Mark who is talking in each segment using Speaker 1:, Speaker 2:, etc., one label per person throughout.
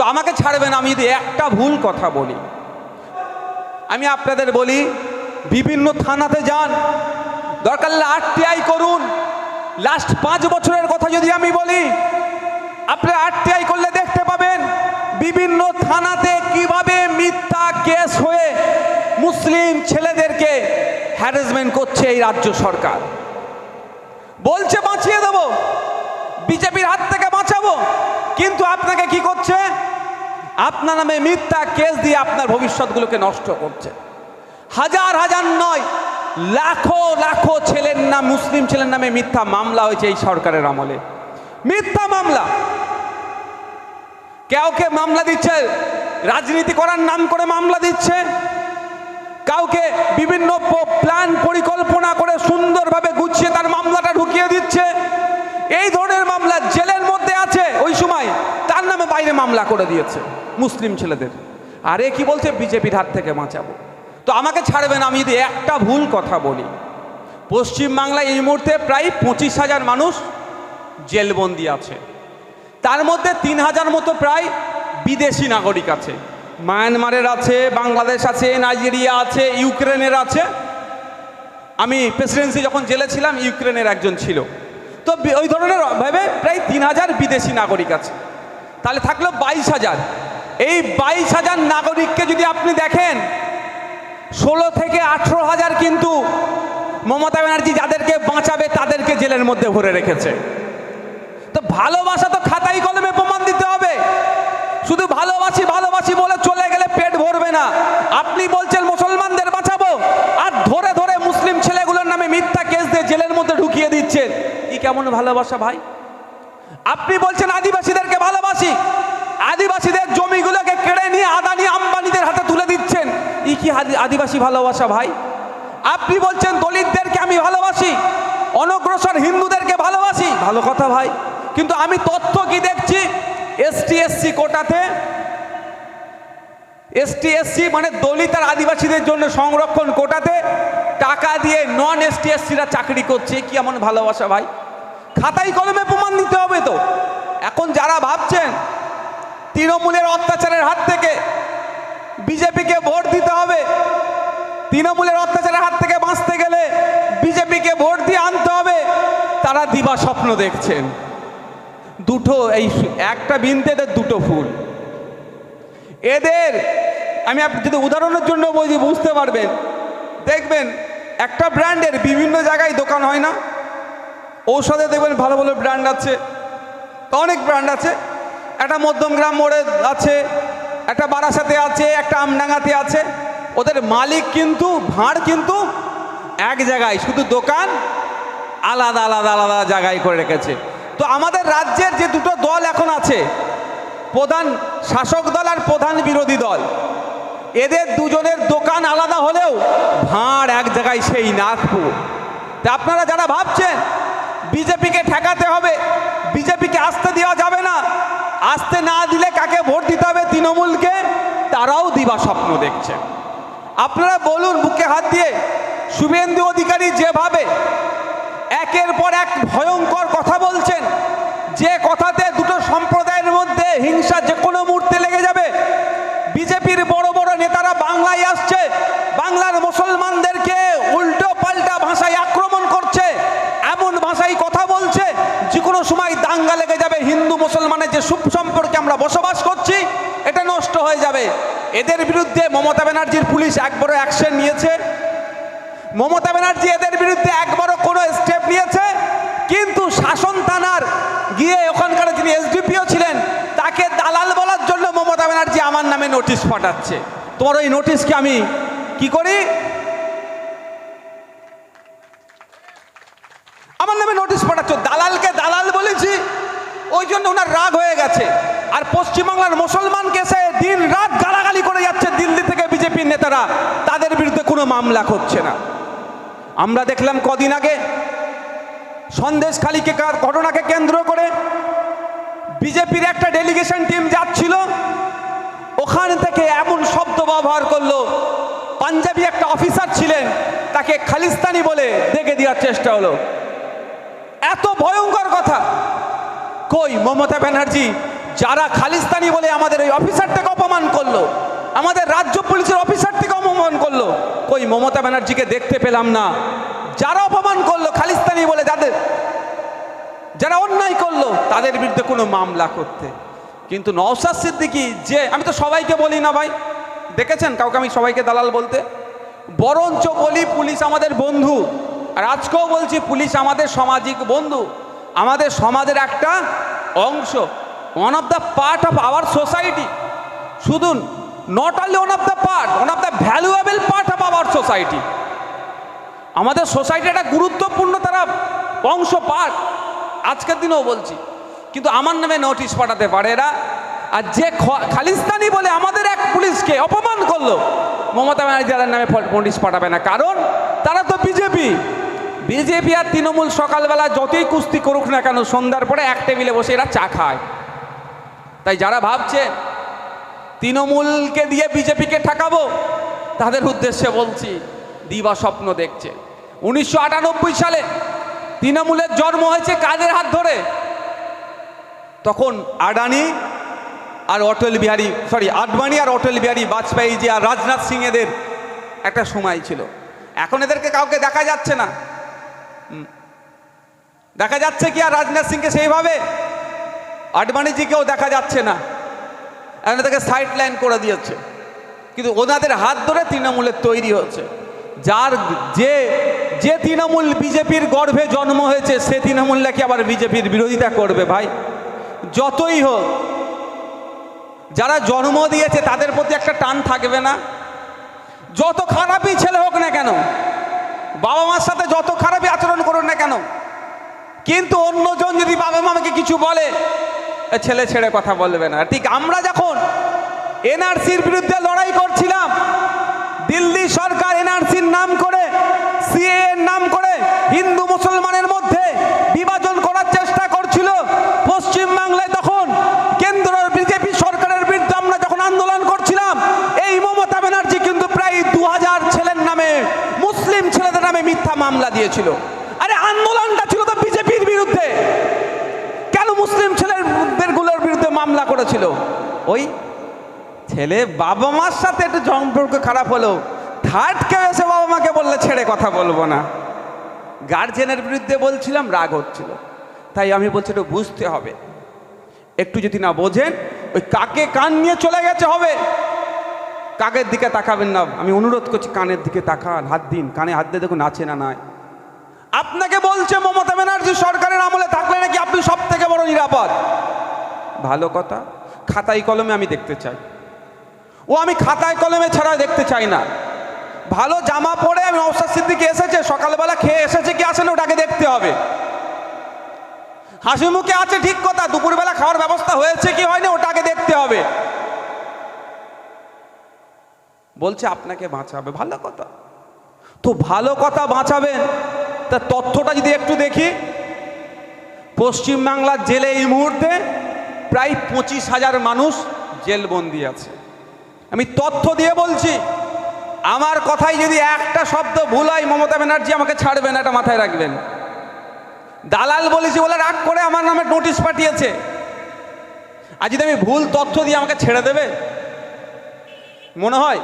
Speaker 1: তো আমাকে ছাড়বেন, আমি যদি একটা ভুল কথা বলি। আমি আপনাদের বলি, বিভিন্ন থানাতে যান, দরকার আরটিআই করুন। লাস্ট পাঁচ বছরের কথা যদি আমি বলি আপনারা আরটিআই করলে দেখতে পাবেন, বিভিন্ন থানাতে কীভাবে মিথ্যা কেস হয়ে মুসলিম ছেলেদেরকে হ্যারাসমেন্ট করছে এই রাজ্য সরকার। বলছে বাঁচিয়ে দেবো, বিজেপির হাত থেকে বাঁচাবো। কিন্তু আপনাকে কি করছে? আপনার নামে মিথ্যা কেস দিয়ে আপনার ভবিষ্যৎগুলোকে নষ্ট করছে। হাজার হাজার নয়, লাখো লাখো ছেলের নাম, মুসলিম ছেলের নামে মিথ্যা মামলা হয়েছে এই সরকারের আমলে। মিথ্যা মামলা। কাউকে মামলা দিচ্ছে, রাজনীতি করার নাম করে মামলা দিচ্ছে। কাউকে বিভিন্ন প্ল্যান পরিকল্পনা করে সুন্দরভাবে গুছিয়ে তার মামলাটা ঢুকিয়ে দিচ্ছে। এই ধরনের মামলা জেলের মধ্যে আছে। ওই সময় তার নামে বাইরে মামলা করে দিয়েছে মুসলিম ছেলেদের। আরে কি বলছে? বিজেপির হাত থেকে বাঁচাবো। তো আমাকে ছাড়বেন, আমি যদি একটা ভুল কথা বলি। পশ্চিমবাংলায় এই মুহূর্তে প্রায় পঁচিশ হাজার মানুষ জেলবন্দি আছে। তার মধ্যে তিন হাজার মতো প্রায় বিদেশি নাগরিক আছে। মায়ানমারের আছে, বাংলাদেশ আছে, নাইজেরিয়া আছে, ইউক্রেনের আছে। আমি প্রেসিডেন্সি যখন জেলে ছিলাম, ইউক্রেনের একজন ছিল। তো ওই ধরনের ভাবে প্রায় তিন হাজার বিদেশি নাগরিক আছে। তাহলে থাকল বাইশ হাজার। এই বাইশ হাজার নাগরিককে যদি আপনি দেখেন, ষোলো থেকে আঠেরো হাজার কিন্তু মমতা ব্যানার্জি যাদেরকে বাঁচাবে তাদেরকে জেলের মধ্যে ভরে রেখেছে। তো ভালোবাসা তো খাতাই কলমে প্রমাণ দিতে হবে। শুধু ভালোবাসি ভালোবাসি বলে চলে গেলে পেট ভরবে না। আপনি বলছেন মুসলমানদের বাঁচাবো, আর ধরে ধরে মুসলিম ছেলেগুলোর নামে মিথ্যা কেস দিয়ে জেলের দিচ্ছেন। কি কেমন ভালোবাসা ভাই? আপনি বলছেন আদিবাসীদেরকে ভালোবাসি। আদিবাসীদের জমিগুলোকে কেড়ে নিয়ে আদানি আম্বানিদের হাতে তুলে দিচ্ছেন। ই কি আদিবাসী ভালোবাসা ভাই? আপনি বলছেন দলিতদেরকে আমি ভালোবাসি। অনগ্রসর হিন্দুদেরকে ভালোবাসি। ভালো কথা ভাই। কিন্তু আমি তথ্য কি দেখছি? এসটি, এসসি কোটাতে এসটি, এসসি মানে দলিত আর আদিবাসীদের জন্য সংরক্ষণ কোটাতে টাকা দিয়ে নন এসটি এসসিরা চাকরি করছে, কি এমন ভালোবাসা ভাই? খাতাই কলমে প্রমাণ দিতে হবে তো। এখন যারা ভাবছেন তৃণমূলের অত্যাচারের হাত থেকে বিজেপিকে ভোট দিতে হবে, তৃণমূলের অত্যাচারের হাত থেকে বাঁচতে গেলে বিজেপিকে ভোট দিয়ে আনতে হবে, তারা দিবা স্বপ্ন দেখছেন। দুটো এই একটা বিনতে এদের দুটো ফুল। এদের, আমি যদি উদাহরণের জন্য বলছি বুঝতে পারবেন। দেখবেন একটা ব্র্যান্ডের বিভিন্ন জায়গায় দোকান হয় না। ঔষধে দেখবেন ভালো ভালো ব্র্যান্ড আছে। অনেক ব্র্যান্ড আছে। একটা মধ্যমগ্রাম মোড়ে আছে, একটা বারাসাতে আছে, একটা আমডাঙ্গাতে আছে। ওদের মালিক কিন্তু, ভাঁড় কিন্তু এক জায়গায়, শুধু দোকান আলাদা আলাদা আলাদা জায়গায় করে রেখেছে। তো আমাদের রাজ্যের যে দুটো দল এখন আছে, প্রধান শাসক দল আর প্রধান বিরোধী দল। এদের দুজনের দোকান আলাদা হলেও ভাঁড় এক জায়গায় সেই নাগপুর। তা আপনারা যারা ভাবছেন, বিজেপিকে ঠেকাতে হবে, বিজেপিকে আসতে দেওয়া যাবে না, আসতে না দিলে কাকে ভোট দিতে হবে তৃণমূলকে, তারাও দিবা স্বপ্ন দেখছে। আপনারা বলুন বুকে হাত দিয়ে, শুভেন্দু অধিকারী যেভাবে একের পর এক ভয়ঙ্কর কথা বলছেন, যে কথাতে দুটো সম্প্রদায়ের মধ্যে হিংসা যে কোনো মুহূর্তে লেগে যাবে বিজেপির বড় বড় নেতারা বাংলায় আসছে। বাংলার মুসলমানদেরকে উল্টো পাল্টা ভাষায় আক্রমণ করছে। এমন ভাষায় কথা বলছে যে কোনো সময় দাঙ্গা লেগে যাবে। হিন্দু মুসলমানের যে সুখ সম্পর্কে আমরা বসবাস করছি, এটা নষ্ট হয়ে যাবে। এদের বিরুদ্ধে মমতা ব্যানার্জির পুলিশ একবারও অ্যাকশন নিয়েছে। মমতা ব্যানার্জি এদের বিরুদ্ধে একবারও কোনো স্টেপ নিয়েছে। কিন্তু শাসন থানার গিয়ে ওখানকার যিনি এসডিপিও ছিলেন তাকে দালাল বলার জন্য মমতা ব্যানার্জি আমার নামে নোটিশ পাঠাচ্ছে। তোমার ওই নোটিশকে আমি কি করি? আমার নামে নোটিশ পাঠাচ্ছ। দালালকে দালাল বলেছি। ওই জন্য ওনার রাগ হয়ে গেছে। আর পশ্চিমবাংলার মুসলমানকে সে দিন রাত গালাগালি করে যাচ্ছে দিল্লি থেকে বিজেপির নেতারা। তাদের বিরুদ্ধে কোনো মামলা করছে না। আমরা দেখলাম কদিন আগে সন্দেশখালীকে ঘটনাকে কেন্দ্র করে বিজেপির একটা ডেলিগেশন টিম যাচ্ছিল। ওখান থেকে এমন শব্দ ব্যবহার করল। পাঞ্জাবি একটা অফিসার ছিলেন, তাকে খালিস্তানি বলে দেখে দেওয়ার চেষ্টা হলো। এত ভয়ঙ্কর কথা। কই মমতা ব্যানার্জি, যারা খালিস্তানি বলে আমাদের ওই অফিসারটাকে অপমান করল, আমাদের রাজ্য পুলিশের অফিসারটিকে অপমান করল, কই মমতা ব্যানার্জিকে দেখতে পেলাম না। যারা অপমান করল খালিস্তানি বলে যাদের, যারা অন্যায় করল, তাদের বিরুদ্ধে কোনো মামলা করতে। কিন্তু নওসাদ সিদ্দিকি, যে, আমি তো সবাইকে বলি না ভাই। দেখেছেন কাউকে আমি সবাইকে দালাল বলতে? বরঞ্চ বলি পুলিশ আমাদের বন্ধু। আর আজকেও বলছি পুলিশ আমাদের সামাজিক বন্ধু। আমাদের সমাজের একটা অংশ। One of the part of our society শুধু not only one of the part one of the valuable part of our society আমাদের সোসাইটি একটা গুরুত্বপূর্ণ তারা অংশ পার্ট আজকের দিনেও বলছি। কিন্তু আমার নামে নোটিশ পাঠাতে পারে এরা। আর যে খালিস্তানি বলে আমাদের এক পুলিশকে অপমান করল, মমতা ব্যানার্জি তাদের নামে নোটিশ পাঠাবে না। কারণ তারা তো বিজেপি বিজেপি আর তৃণমূল সকালবেলা যতই কুস্তি করুক না কেন, সন্ধ্যার পরে এক টেবিলে বসে এরা চা খায়। তাই যারা ভাবছে তৃণমূলকে দিয়ে বিজেপিকে ঠেকাবো, তাদের উদ্দেশ্যে বলছি, দিবা স্বপ্ন দেখছে। উনিশশো আটানব্বই সালে তৃণমূলের জন্ম হয়েছে কাজের হাত ধরে? তখন আডানি আর অটল বিহারী সরি আডবাণী আর অটল বিহারী, বাজপেয়ী যে আর রাজনাথ সিং এদের একটা সময় ছিল। এখন এদেরকে কাউকে দেখা যাচ্ছে না। দেখা যাচ্ছে কি আর রাজনাথ সিংকে সেইভাবে? আডবাণীজিকেও দেখা যাচ্ছে না। এখন এদেরকে সাইড লাইন করে দিয়েছে। কিন্তু ওনাদের হাত ধরে তৃণমূলের তৈরি হচ্ছে। যার যে যে তৃণমূল বিজেপির গর্ভে জন্ম হয়েছে, সে তৃণমূল নাকি আবার বিজেপির বিরোধিতা করবে ভাই? যতই হোক, যারা জন্ম দিয়েছে তাদের প্রতি একটা টান থাকবে না। যত খারাপই ছেলে হোক না কেন, বাবা মার সাথে যত খারাপই আচরণ করুন না কেন, কিন্তু অন্যজন যদি বাবা মামাকে কিছু বলে ছেলে ছেড়ে কথা বলবে না। ঠিক আমরা যখন এনআরসির বিরুদ্ধে লড়াই করছিলাম, দিল্লি সরকার এনআরসির নাম করে সিএ নাম করে হিন্দু মুসলমানের মধ্যে বিভাজন করার চেষ্টা করছিল পশ্চিম বাংলায় তখন কেন্দ্র বিজেপি সরকারের বিরুদ্ধে আমরা যখন আন্দোলন করছিলাম এই মমতা ব্যানার্জি কিন্তু প্রায় দু হাজার ছেলের নামে মুসলিম ছেলেদের নামে মিথ্যা মামলা দিয়েছিল। আরে আন্দোলনটা ছিল তো বিজেপির বিরুদ্ধে। কেন মুসলিম ছেলেদেরগুলোর বিরুদ্ধে মামলা করেছিল? ওই ছেলে বাবা মার সাথে একটু সম্পর্ক খারাপ হলো থার্ড কেউ এসে বাবা মাকে বললে ছেড়ে কথা বলব না। গার্জেনের বিরুদ্ধে বলছিলাম, রাগ হচ্ছিল। তাই আমি বলছি একটু বুঝতে হবে। একটু যদি না বোঝেন, ওই কাকে কান নিয়ে চলে গেছে হবে? কাকের দিকে তাকাবেন না? আমি অনুরোধ করছি, কানের দিকে তাকান, হাত দিন, কানে হাত দিয়ে দেখুন আছে না নাই। আপনাকে বলছে মমতা ব্যানার্জি সরকারের আমলে থাকলে নাকি আপনি সব থেকে বড় নিরাপদ? ভালো কথা। খাতায় কলমে আমি দেখতে চাই। ও আমি খাতায় কলমে ছাড়া দেখতে চাই না। ভালো জামা পরে আমি অবসাদ সিদ্দিকি এসেছে, সকালবেলা খেয়ে এসেছে, কি আসেন ওটাকে দেখতে হবে। হাসি মুখে আছে ঠিক কথা, দুপুরবেলা খাওয়ার ব্যবস্থা হয়েছে কি হয়নি, ওটাকে দেখতে হবে। বলছে, আপনাকে বাঁচাবে। ভালো কথা। তো ভালো কথা বাঁচাবেন? তা তথ্যটা যদি একটু দেখি। পশ্চিমবাংলার জেলে এই মুহূর্তে প্রায় পঁচিশ হাজার মানুষ জেলবন্দি আছে। আমি তথ্য দিয়ে বলছি, আমার কথাই যদি একটা শব্দ ভুল হয়, মমতা ব্যানার্জি আমাকে ছাড়বেন, এটা মাথায় রাখবেন। দালাল বলেছি বলে রাগ করে আমার নামে নোটিশ পাঠিয়েছে। আর যদি আমি ভুল তথ্য দিয়ে আমাকে ছেড়ে দেবে, মনে হয়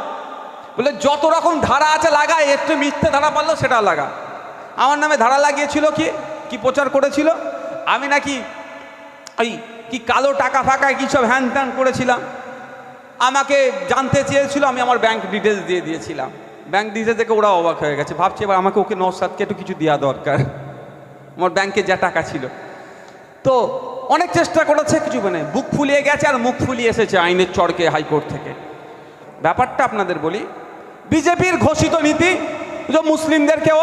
Speaker 1: বলে, যত রকম ধারা আছে লাগায় একটু মিথ্যে ধারা পারল সেটা লাগা। আমার নামে ধারা লাগিয়েছিল কি? কি প্রচার করেছিল? আমি নাকি ওই কি কালো টাকা ফাঁকায় কী সব হ্যান ত্যান করেছিলাম। আমাকে জানতে চেয়েছিল, আমি আমার ব্যাংক ডিটেলস দিয়ে দিয়েছিলাম। ব্যাংক ডিটেলস দেখে ওরা অবাক হয়ে গেছে। ভাবছে এবার আমাকে ওকে নসাদকে একটু কিছু দেওয়া দরকার। আমার ব্যাংকে যা টাকা ছিল। তো অনেক চেষ্টা করেছে, কিছু মানে বুক ফুলিয়ে গেছে আর মুখ ফুলিয়ে এসেছে আইনের চড়কে হাইকোর্ট থেকে। ব্যাপারটা আপনাদের বলি বিজেপির ঘোষিত নীতি যে মুসলিমদেরকেও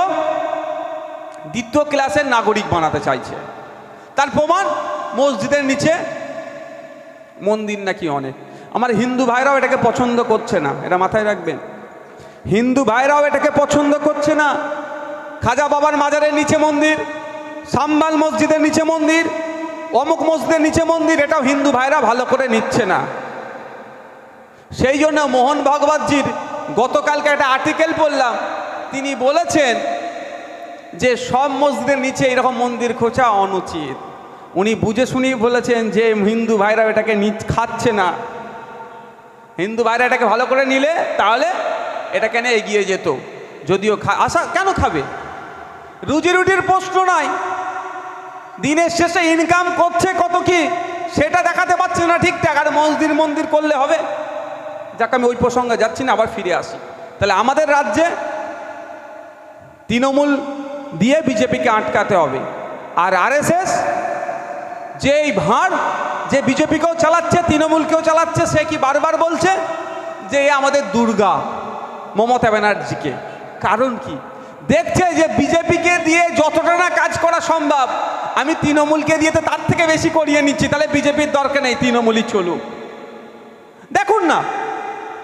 Speaker 1: দ্বিতীয় ক্লাসের নাগরিক বানাতে চাইছে। তার প্রমাণ মসজিদের নিচে মন্দির নাকি অনেক। আমার হিন্দু ভাইরাও এটাকে পছন্দ করছে না। এটা মাথায় রাখবেন। হিন্দু ভাইরাও এটাকে পছন্দ করছে না। খাজা বাবার মাজারের নিচে মন্দির, সাম্বাল মসজিদের নিচে মন্দির, অমুক মসজিদের নিচে মন্দির, এটাও হিন্দু ভাইরা ভালো করে নিচ্ছে না। সেই জন্য মোহন ভগবতজির গতকালকে একটা আর্টিকেল পড়লাম। তিনি বলেছেন যে সব মসজিদের নিচে এরকম মন্দির খোঁচা অনুচিত। উনি বুঝে শুনি বলেছেন যে হিন্দু ভাইরা এটাকে খাচ্ছে না। হিন্দু ভাইরা এটাকে ভালো করে নিলে তাহলে এটা কেন এগিয়ে যেত? যদিও খা আশা কেন খাবে? রুজি রুটির প্রশ্ন নাই। দিনের শেষে ইনকাম করছে কত কি? সেটা দেখাতে পারছে না ঠিকঠাক। আর মসজিদ মন্দির করলে হবে? যাক, আমি ওই প্রসঙ্গে যাচ্ছি না, আবার ফিরে আসি। তাহলে আমাদের রাজ্যে তৃণমূল দিয়ে বিজেপিকে আটকাতে হবে। আর আরএসএস যে এই ভাঁড় যে বিজেপিকেও চালাচ্ছে, তৃণমূলকেও চালাচ্ছে, সে কি বারবার বলছে? যে আমাদের দুর্গা, মমতা ব্যানার্জিকে। কারণ কি? দেখছে যে বিজেপিকে দিয়ে যতটা না কাজ করা সম্ভব, আমি তৃণমূলকে দিয়ে তো তার থেকে বেশি করিয়ে নিচ্ছি, তাহলে বিজেপির দরকার নেই, তৃণমূলই চলুক। দেখুন না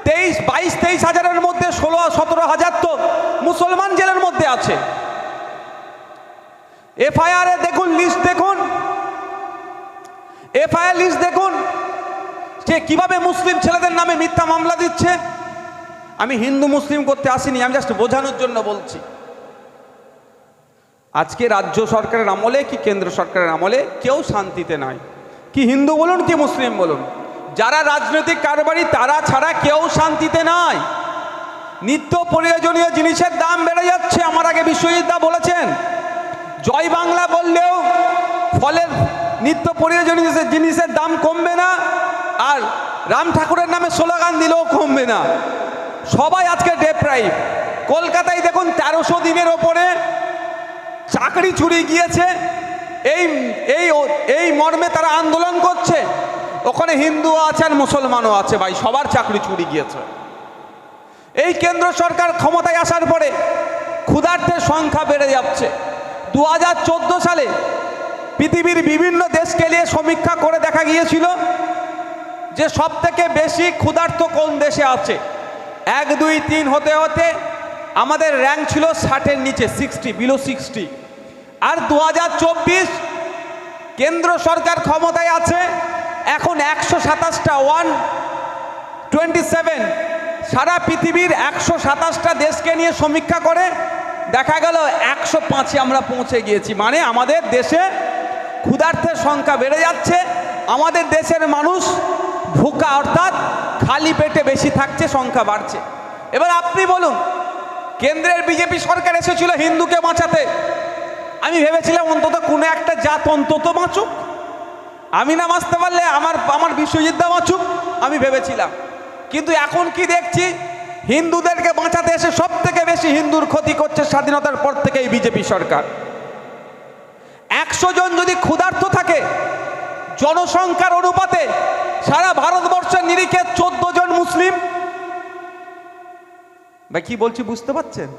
Speaker 1: তেইশ, বাইশ, তেইশ হাজারের মধ্যে ষোলো, সতেরো হাজার তো মুসলমান জেলের মধ্যে আছে। এফআইআর দেখুন লিস্ট দেখুন। এফআইআর লিস্ট দেখুন। সে কীভাবে মুসলিম ছেলেদের নামে মিথ্যা মামলা দিচ্ছে? আমি হিন্দু মুসলিম করতে আসিনি, আমি জাস্ট বোঝানোর জন্য বলছি। আজকে রাজ্য সরকারের আমলে কি কেন্দ্র সরকারের আমলে কেউ শান্তিতে নাই। কি হিন্দু বলুন, কি মুসলিম বলুন। যারা রাজনৈতিক কারবারি, তারা ছাড়া কেউ শান্তিতে নাই। নিত্য প্রয়োজনীয় জিনিসের দাম বেড়ে যাচ্ছে, আমার আগে বিশ্বজিৎ দা বলেছেন। জয় বাংলা বললেও ফলের নিত্য প্রয়োজনীয় জিনিসের দাম কমবে না, আর রাম ঠাকুরের নামে স্লোগান দিলেও কমবে না। সবাই আজকে ডেপ্রাইভ কলকাতায় দেখুন, তেরোশো দিনের ওপরে চাকরি চুরি গিয়েছে। এই এই এই মর্মে তারা আন্দোলন করছে। ওখানে হিন্দু আছে আর মুসলমানও আছে ভাই, সবার চাকরি চুরি গিয়েছে। এই কেন্দ্র সরকার ক্ষমতায় আসার পরে ক্ষুধার্থের সংখ্যা বেড়ে যাচ্ছে। দু হাজার চোদ্দ সালে পৃথিবীর বিভিন্ন দেশকে নিয়ে সমীক্ষা করে দেখা গিয়েছিল যে সব থেকে বেশি ক্ষুধার্ত কোন দেশে আছে। এক, দুই, তিন হতে হতে আমাদের র্যাঙ্ক ছিল ষাটের নিচে সিক্সটি বিলো সিক্সটি আর দু হাজার চব্বিশ কেন্দ্র সরকার ক্ষমতায় আছে এখন একশো সাতাশটা ওয়ান টোয়েন্টি সেভেন সারা পৃথিবীর একশো সাতাশটা দেশকে নিয়ে সমীক্ষা করে দেখা গেল একশো পাঁচে আমরা পৌঁছে গিয়েছি। মানে আমাদের দেশে ক্ষুধার্থের সংখ্যা বেড়ে যাচ্ছে, আমাদের দেশের মানুষ ভুকা অর্থাৎ খালি পেটে বেশি থাকছে, সংখ্যা বাড়ছে। এবার আপনি বলুন, কেন্দ্রের বিজেপি সরকার এসেছিল হিন্দুকে বাঁচাতে। আমি ভেবেছিলাম অন্তত কোনো একটা জাত অন্তত বাঁচুক। আমি না বাঁচতে পারলে আমার আমার বিশ্বজিৎদা বাঁচুক, আমি ভেবেছিলাম। কিন্তু এখন কি দেখছি? হিন্দুদেরকে বাঁচাতে এসে সব থেকে বেশি হিন্দুর ক্ষতি করছে স্বাধীনতার পর থেকে এই বিজেপি সরকার। একশো জন যদি ক্ষুধার্ত থাকে, জনসংখ্যার অনুপাতে সারা ভারতবর্ষের নিরিখে চোদ্দ জন মুসলিম। ভাই, কি বলছি বুঝতে পারছেন?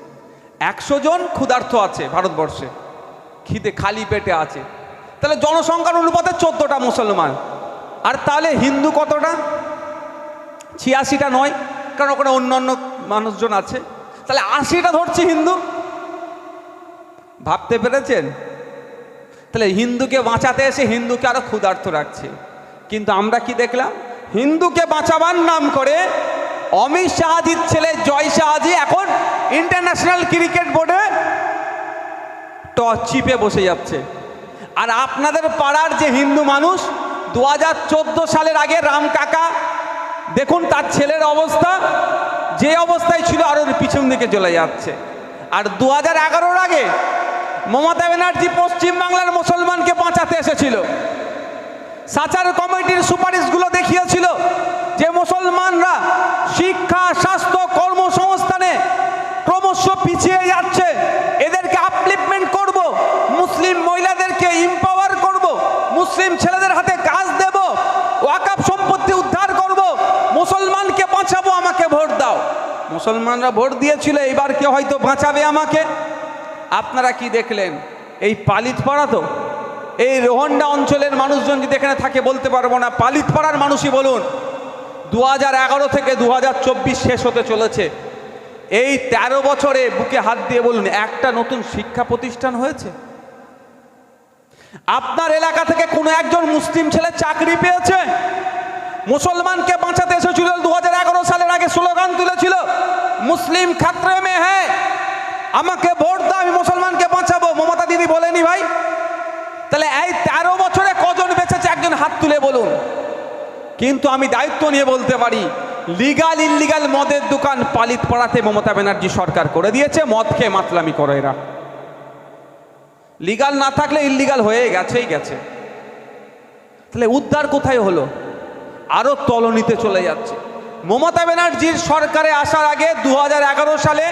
Speaker 1: একশো জন ক্ষুধার্ত আছে ভারতবর্ষে। খিদে খালি পেটে আছে। তাহলে জনসংখ্যার অনুপাতে চোদ্দোটা মুসলমান। আর তাহলে হিন্দু কতটা? ছিয়াশিটা নয়, কারণ ওখানে অন্য অন্য মানুষজন আছে। তাহলে আশিটা ধরছি হিন্দু। ভাবতে পেরেছেন? তাহলে হিন্দুকে বাঁচাতে এসে হিন্দুকে আরও ক্ষুধার্ত রাখছে। কিন্তু আমরা কি দেখলাম? হিন্দুকে বাঁচাবার নাম করে অমিত শাহাজির ছেলে জয় শাহাজি এখন ইন্টারন্যাশনাল ক্রিকেট বোর্ডে টস চিপে বসে যাচ্ছে। আর আপনাদের পাড়ার যে হিন্দু মানুষ, দু হাজার চোদ্দ সালের আগে রাম কাকা, দেখুন তার ছেলের অবস্থা, যে অবস্থায় ছিল আরও পিছন দিকে চলে যাচ্ছে। আর দু হাজার এগারোর আগে মমতা ব্যানার্জি পশ্চিমবাংলার মুসলমানকে বাঁচাতে এসেছিল। সাচার কমিটির সুপারিশগুলো দেখিয়েছিল যে মুসলমানরা শিক্ষা, স্বাস্থ্য, কর্মসংস্থানে ক্রমশ পিছিয়ে যাচ্ছে। এদেরকে আপলিপমেন্ট মুসলিম মহিলাদেরকে ইম্পাওয়ার করব, মুসলিম ছেলেদের হাতে কাজ দেব ওয়াকাপ সম্পত্তি উদ্ধার করব, মুসলমানকে বাঁচাবো, আমাকে ভোট দাও। মুসলমানরা ভোট দিয়েছিল, এবার কেউ হয়তো বাঁচাবে আমাকে। আপনারা কি দেখলেন? এই পালিত পাড়া তো? এই রোহন্ডা অঞ্চলের মানুষজন যদি এখানে থাকে, বলতে পারব না। পালিত পাড়ার মানুষই বলুন দু হাজার এগারো থেকে দু হাজার চব্বিশ শেষ হতে চলেছে। এই ১৩ বছরে বুকে হাত দিয়ে বলুন, একটা নতুন শিক্ষা প্রতিষ্ঠান হয়েছে? আপনার এলাকা থেকে কোনো একজন মুসলিম ছেলে চাকরি পেয়েছে? মুসলমানকে বাঁচাতে এসেছিল দু সালের আগে স্লোগান তুলেছিল, মুসলিম খাত্রে মে হ্যাঁ আমাকে ভোট দাও, আমি মুসলমানকে বাঁচাবো। মমতা দিদি বলেনি ভাই। তাহলে এই তেরো বছরে কজন বেঁচেছে? একজন হাত তুলে বলুন। কিন্তু আমি দায়িত্ব নিয়ে বলতে পারি, লিগাল ইনলিগাল মদের দোকান পালিত পড়াতে মমতা ব্যানার্জি সরকার করে দিয়েছে, মদ মাতলামি করে এরা। লিগাল না থাকলে ইল্লিগাল হয়ে গেছেই গেছে। তাহলে উদ্ধার কোথায় হলো? আরও তলনিতে চলে যাচ্ছে। মমতা ব্যানার্জির সরকারে আসার আগে দু হাজার এগারো সালে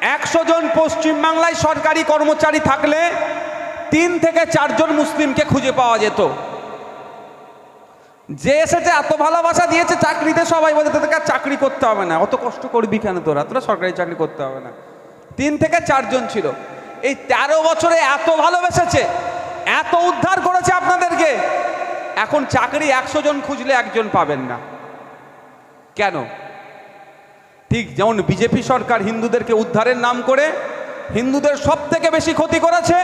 Speaker 1: একশো জন পশ্চিমবাংলায় সরকারি কর্মচারী থাকলে তিন থেকে চারজন মুসলিমকে খুঁজে পাওয়া যেত। যে এসেছে এত ভালোবাসা দিয়েছে চাকরিতে সবাই বলে, তোদেরকে চাকরি করতে হবে না। অত কষ্ট করবি কেন তোরা? তোরা সরকারি চাকরি করতে হবে না। তিন থেকে চারজন ছিল। এই তেরো বছরে এত ভালোবেসেছে, এত উদ্ধার করেছে আপনাদেরকে। এখন চাকরি একশো জন খুঁজলে একজন পাবেন না। কেন? ঠিক যেমন বিজেপি সরকার হিন্দুদেরকে উদ্ধারের নাম করে হিন্দুদের সব থেকে বেশি ক্ষতি করেছে,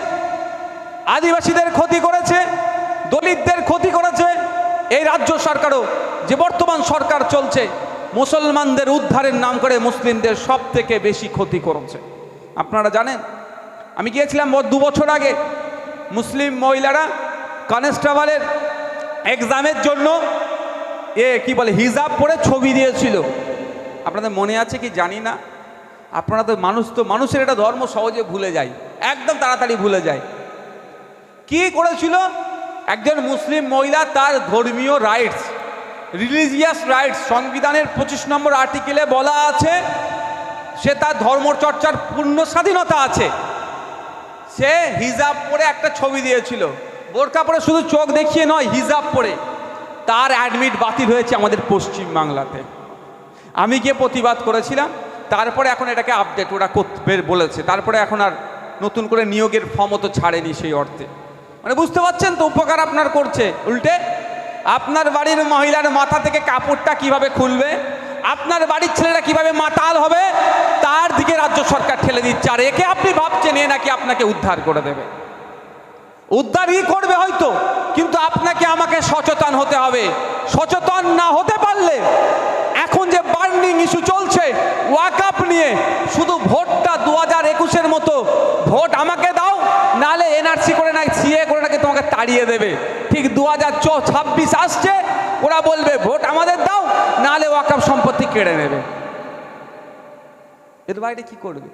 Speaker 1: আদিবাসীদের ক্ষতি করেছে, দলিতদের ক্ষতি করেছে, এই রাজ্য সরকারও, যে বর্তমান সরকার চলছে, মুসলমানদের উদ্ধারের নাম করে মুসলিমদের সব থেকে বেশি ক্ষতি করেছে। আপনারা জানেন? আমি গিয়েছিলাম দু বছর আগে। মুসলিম মহিলারা কনস্টেবলের এক্সামের জন্য এ কি বলে, হিজাব পরে ছবি দিয়েছিল। আপনাদের মনে আছে কি? জানি না। আপনারা তো মানুষ তো, মানুষের এটা ধর্ম সহজে ভুলে যায়। একদম তাড়াতাড়ি ভুলে যায়। কি করেছিল? একজন মুসলিম মহিলা তার ধর্মীয় রাইটস রিলিজিয়াস রাইটস সংবিধানের পঁচিশ নম্বর আর্টিকেলে বলা আছে, সে তার ধর্মচর্চার পূর্ণ স্বাধীনতা আছে। সে হিজাব পরে একটা ছবি দিয়েছিল। বোরকা পরে শুধু চোখ দেখিয়ে নয়, হিজাব পরে। তার অ্যাডমিট বাতিল হয়েছে আমাদের পশ্চিম বাংলাতে। আমি গিয়ে প্রতিবাদ করেছিলাম, তারপরে এখন এটাকে আপডেট ওরা করতে বলেছে। তারপরে এখন আর নতুন করে নিয়োগের ফর্মও তো ছাড়েনি সেই অর্থে। মানে বুঝতে পারছেন তো, উপকার আপনার করছে। উল্টে, আপনার বাড়ির মহিলার মাথা থেকে কাপড়টা কীভাবে খুলবে? আপনার বাড়ির ছেলেরা কীভাবে মাতাল হবে তার দিকে রাজ্য সরকার ঠেলে দিচ্ছে আর একে আপনি ভাবছেন, এ নাকি আপনাকে উদ্ধার করে দেবে। উদ্ধারই করবে হয়তো, কিন্তু আপনাকে আমাকে সচেতন হতে হবে। সচেতন না হতে পারলে এখন যে বার্নিং ইস্যু চলছে ওয়াকআপ নিয়ে, শুধু ভোটটা দু হাজার একুশের মতো, ভোট আমাকে দাও, নালে এনআরসি করে না সিএ করে নাকি তোমাকে তাড়িয়ে দেবে। ঠিক দু হাজার ছাব্বিশ আসছে, ওরা বলবে, ভোট আমাদের দাও, নালে ওয়াকআপ সম্পত্তি কেড়ে নেবে। এর বাইরে কি করবে?